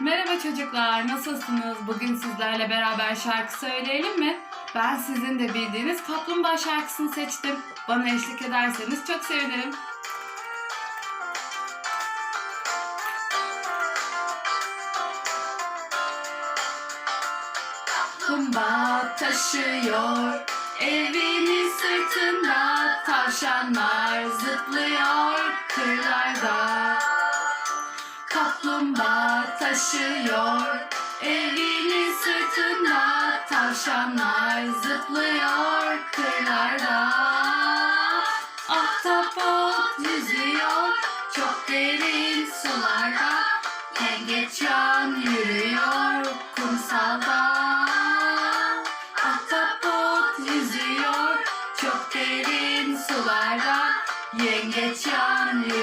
Merhaba çocuklar, nasılsınız? Bugün sizlerle beraber şarkı söyleyelim mi? Ben sizin de bildiğiniz Kaplumbağa şarkısını seçtim. Bana eşlik ederseniz çok sevinirim. Kaplumbağa taşıyor evini sırtında Tavşanlar zıplıyor kırlarda Kaplumbağa taşıyor. Evinin sırtında tavşanlar zıplıyor kırlarda Ahtapot yüzüyor çok derin sularda. Yengeçan yürüyor kumsalda. Ahtapot yüzüyor çok derin sularda. Yengeçan yürüyor